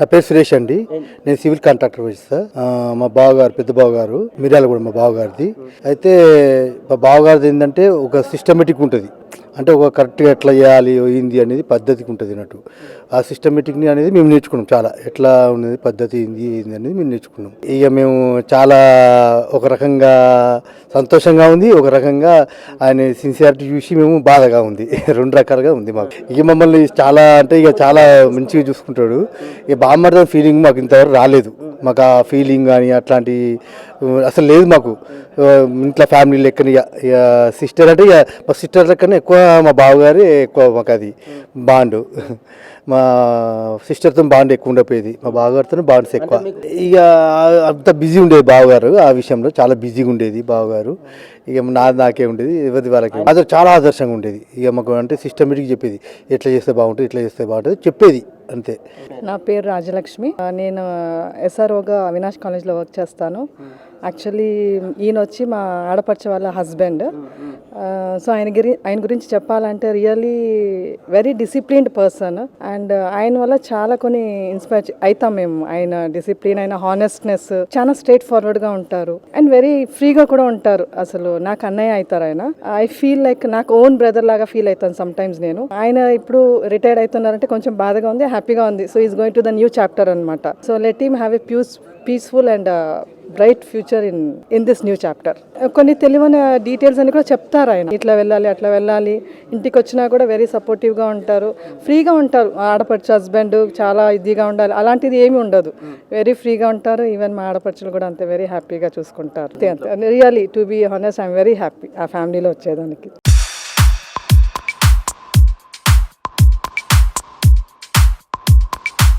నా పేరు సురేష్ అండి. నేను సివిల్ కాంట్రాక్టర్ చేస్తా మా బావగారు పెద్ద బావగారు మిర్యాల కూడా మా బావగారిది. అయితే మా బావగారిది ఏంటంటే ఒక సిస్టమేటిక్ ఉంటుంది. అంటే ఒక కరెక్ట్గా ఎట్లా చేయాలి ఏంది అనేది పద్ధతికి ఉంటుంది అన్నట్టు. ఆ సిస్టమేటిక్ని అనేది మేము నేర్చుకున్నాం. చాలా ఎట్లా ఉన్నది పద్ధతి ఏంది ఏంది అనేది మేము నేర్చుకున్నాం. ఇక మేము చాలా ఒక రకంగా సంతోషంగా ఉంది ఒక రకంగా ఆయన సిన్సియారిటీ చూసి మేము బాధగా ఉంది. రెండు రకాలుగా ఉంది మాకు. ఇక మమ్మల్ని చాలా అంటే ఇక చాలా మంచిగా చూసుకుంటాడు. ఇక బామ్మర్దం ఫీలింగ్ మాకు ఇంతవరకు రాలేదు. మాకు ఆ ఫీలింగ్ కానీ అట్లాంటి అసలు లేదు మాకు. ఇంట్లో ఫ్యామిలీ లెక్కని ఇక ఇక సిస్టర్ అంటే ఇక మా సిస్టర్ లెక్కనే ఎక్కువ మా బావగారి ఎక్కువ మాకు అది బాండ్ మా సిస్టర్తో బాండ్ ఎక్కువ ఉండకపోయేది. మా బావగారితో బాండ్స్ ఎక్కువ. ఇక అంత బిజీ ఉండేది బావగారు ఆ విషయంలో. చాలా బిజీగా ఉండేది బావగారు. ఇక నా నాకే ఉండేది ఎవరి వాళ్ళకి అదే చాలా ఆదర్శంగా ఉండేది. ఇక మాకు అంటే సిస్టమేటిక్ చెప్పేది. ఎట్లా చేస్తే బాగుంటుంది ఇట్లా చేస్తే బాగుంటుంది చెప్పేది. అంతే. నా పేరు రాజలక్ష్మి. నేను ఎస్ఆర్ఓగా అవినాష్ కాలేజ్లో వర్క్ చేస్తాను. యాక్చువల్లీ ఈయన వచ్చి మా ఆడపడిచే వాళ్ళ హస్బెండ్. సో ఆయన గురి ఆయన గురించి చెప్పాలంటే really very disciplined person. And ఆయన వల్ల చాలా కొన్ని ఇన్స్పైర్ అవుతాం మేము. ఆయన డిసిప్లిన్ ఆయన హానెస్ట్నెస్ చాలా స్ట్రైట్ ఫార్వర్డ్గా ఉంటారు. అండ్ వెరీ ఫ్రీగా కూడా ఉంటారు. అసలు నాకు అన్నయ్య అవుతారు ఆయన. ఐ ఫీల్ లైక్ నాకు ఓన్ బ్రదర్ లాగా ఫీల్ అవుతాను సమ్ టైమ్స్ నేను. ఆయన ఇప్పుడు రిటైర్డ్ అవుతున్నారంటే కొంచెం బాధగా ఉంది హ్యాపీగా ఉంది. So is going to the new chapter అనమాట so let team have a peace peaceful and bright future in in this new chapter. కొన్ని తెలియని డీటెయిల్స్ అని కూడా చెప్తారు ఆయన. ఇట్లా వెళ్ళాలి అట్లా వెళ్ళాలి. ఇంటికి వచ్చినా కూడా వెరీ సపోర్టివ్గా ఉంటారు. ఫ్రీగా ఉంటారు. ఆడపడుచు హస్బెండ్ చాలా ఇదిగా ఉండాలి. అలాంటిది ఏమీ ఉండదు. వెరీ ఫ్రీగా ఉంటారు. ఈవెన్ మా ఆడపడుచులు కూడా అంతే. వెరీ హ్యాపీగా చూసుకుంటారు. అంతే really to be honest I'm very happy ఆ ఫ్యామిలీలో వచ్చేదానికి.